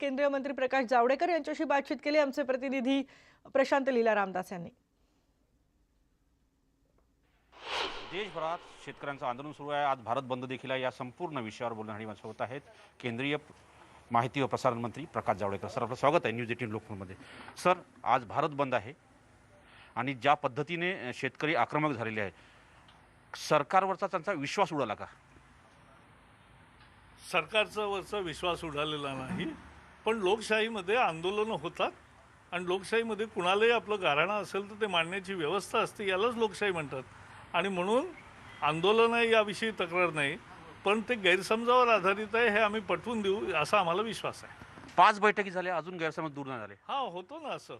केंद्रीय मंत्री प्रकाश जावडेकर यांच्याशी बातचीत केली. आमचे प्रतिनिधी प्रशांत लीला रामदास यांनी. देशभरात शेतकऱ्यांचं आंदोलन सुरू आहे. आज भारत बंद देखील आहे. या संपूर्ण विषयावर बोलण्यासाठी माझ्यासोबत आहेत केंद्रीय माहिती व प्रसारण मंत्री प्रकाश जावडेकर. सर आपलं स्वागत आहे न्यूज एटीन लोकमतमध्ये. सर आज भारत बंद आहे आणि ज्या पद्धतीने शेतकरी आक्रमक झालेले आहे सरकारवरचा त्यांचा विश्वास उडाला का? सरकारचा वरचा विश्वास उडालेला नाही. पण लोकशाहीमध्ये आंदोलनं होतात आणि लोकशाहीमध्ये कुणालाही आपलं गाऱ्हाणं असेल तर ते मांडण्याची व्यवस्था असते यालाच लोकशाही म्हणतात. आणि म्हणून आंदोलन आहे याविषयी तक्रार नाही पण ते गैरसमजावर आधारित आहे हे आम्ही पटवून देऊ असा आम्हाला विश्वास आहे. पाच बैठकी झाल्या अजून गैरसमज दूर नाही झाले. हा होतो ना असं.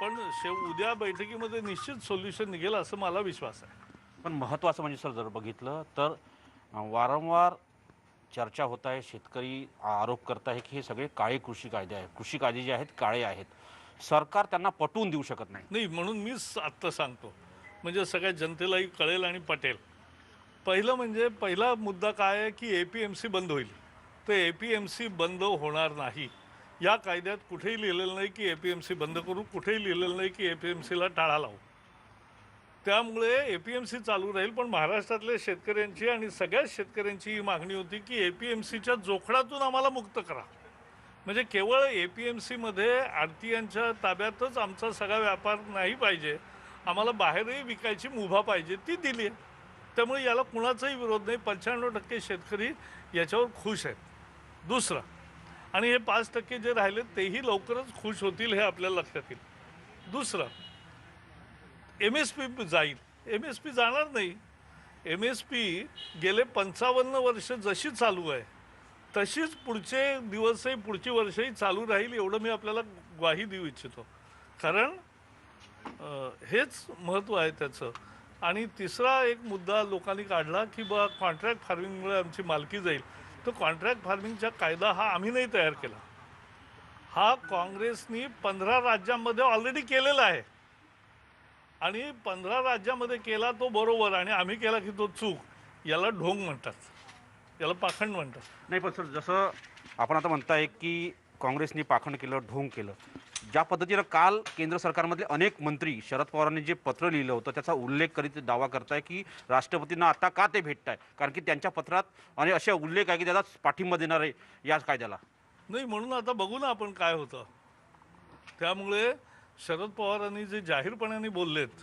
पण शेव उद्या बैठकीमध्ये निश्चित सोल्युशन निघेल असं मला विश्वास आहे. पण महत्त्वाचं म्हणजे सर जर बघितलं तर वारंवार चर्चा होत आहे शेतकरी आरोप करत आहे की हे सगळे काळे कृषी कायदे आहेत. कृषी कायदे जे आहेत काळे आहेत. सरकार त्यांना पटवून देऊ शकत नाही. नाही म्हणून मीच आत्ता सांगतो. म्हणजे सगळ्या जनतेलाही कळेल आणि पटेल. पहिलं म्हणजे पहिला मुद्दा काय आहे की ए पी एम सी बंद होईल. तर ए पी एम सी बंद होणार नाही. या कायद्यात कुठेही लिहिलेलं नाही की ए पी एम सी बंद करू कुठेही लिहिलेलं नाही की ए पी एम सीला टाळा लावू. त्यामुळे ए पी एम सी चालू राहील पण महाराष्ट्रातल्या शेतकऱ्यांची आणि सगळ्याच शेतकऱ्यांची ही मागणी होती की ए पी एम सीच्या जोखडातून आम्हाला मुक्त करा. म्हणजे केवळ ए पी एम सीमध्ये आरतीयांच्या ताब्यातच आमचा सगळा व्यापार नाही पाहिजे आम्हाला बाहेरही विकायची मुभा पाहिजे ती दिली आहे. त्यामुळे याला कुणाचाही विरोध नाही पंच्याण्णव टक्के शेतकरी याच्यावर खुश आहेत. दुसरं आणि हे पाच टक्के जे राहिले तेही लवकरच खुश होतील हे आपल्याला लक्षात येईल. दुसरं एम एस पी जाईल. एम एस पी जाणार नाही. एम एस पी गेले पंचावन्न वर्ष जशी चालू आहे तशीच पुढचे दिवसही पुढची वर्षही चालू राहील एवढं मी आपल्याला ग्वाही देऊ इच्छितो. कारण हेच महत्त्व आहे त्याचं. आणि तिसरा एक मुद्दा लोकांनी काढला की बा कॉन्ट्रॅक्ट फार्मिंगमुळे आमची मालकी जाईल. तर कॉन्ट्रॅक्ट फार्मिंगचा कायदा हा आम्ही नाही तयार केला. हा काँग्रेसनी पंधरा राज्यांमध्ये ऑलरेडी केलेला आहे. आणि पंधरा राज्यामध्ये केला तो बरोबर आणि आम्ही केला की तो चूक. याला ढोंग म्हणतात. याला पाखंड म्हणतात. नाही पण सर जसं आपण आता म्हणताय की काँग्रेसने पाखंड केलं ढोंग केलं. ज्या पद्धतीनं काल केंद्र सरकारमधले अनेक मंत्री शरद पवारांनी जे पत्र लिहिलं होतं त्याचा उल्लेख करीत दावा करताय की राष्ट्रपतींना आता का ते भेटत आहे कारण की त्यांच्या पत्रात आणि असे उल्लेख आहे की त्याला पाठिंबा देणार आहे या कायद्याला. नाही म्हणून आता बघू ना आपण काय होतं. त्यामुळे शरद पवारांनी जे जाहीरपणाने बोललेत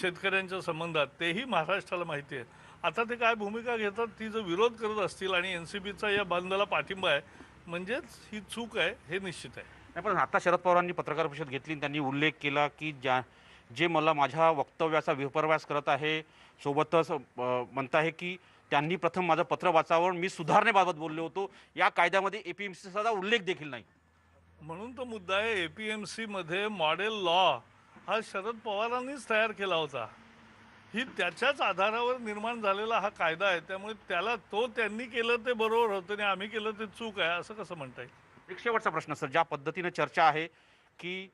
शेतकऱ्यांच्या संबंधात तेही महाराष्ट्राला माहिती आहे. आता ते काय भूमिका घेतात ती जर विरोध करत असतील आणि एन सी बीचा या बंदला पाठिंबा आहे म्हणजेच ही चूक आहे हे निश्चित आहे. नाही पण आता शरद पवारांनी पत्रकार परिषद घेतली आणि त्यांनी उल्लेख केला की ज्या जे मला माझ्या वक्तव्याचा विपर्यास करत आहे सोबतच म्हणत आहे की त्यांनी प्रथम माझं पत्र वाचावं मी सुधारणेबाबत बोललो होतो. या कायद्यामध्ये ए पी एम सीचा उल्लेख देखील नाही. म्हणून तो मुद्दा आहे ए पी एम सीमध्ये मॉडेल लॉ हा शरद पवारांनीच तयार केला होता. ही त्याच्याच आधारावर निर्माण झालेला हा कायदा आहे त्यामुळे त्याला तो त्यांनी केलं ते बरोबर होतं आणि आम्ही केलं ते चूक आहे असं कसं म्हणता येईल? एक शेवटचा प्रश्न सर ज्या पद्धतीने चर्चा आहे की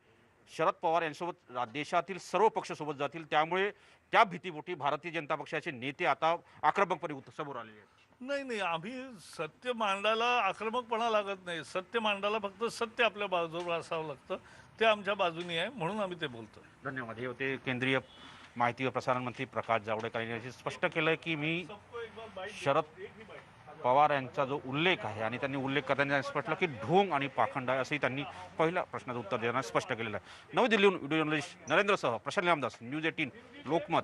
शरद पवार यांच्यासोबत देशातील सर्व पक्ष सोबत जातील. त्यामुळे त्या भीतीपोटी भारतीय जनता पक्षाचे नेते आता आक्रमकपणे समोर आलेले आहेत. नाही नाही. आम्ही सत्य मांडायला आक्रमकपणा लागत नाही. सत्य मांडायला फक्त सत्य आपल्या बाजूवर असावं लागतं. ते आमच्या बाजूनी आहे म्हणून आम्ही ते बोलतोय. धन्यवाद. हे होते केंद्रीय माहिती व प्रसारण मंत्री प्रकाश जावडेकर यांनी स्पष्ट केलं की मी शरद पवार यांचा जो उल्लेख आहे आणि त्यांनी उल्लेख करताना स्पष्ट की ढोंग आणि पाखंड आहे असंही त्यांनी पहिल्या प्रश्नाचं उत्तर देताना स्पष्ट केलेलं आहे. नवी दिल्लीहून व्हिडिओ जर्नलिस्ट नरेंद्रसह प्रशांत रामदास न्यूज एटीन लोकमत.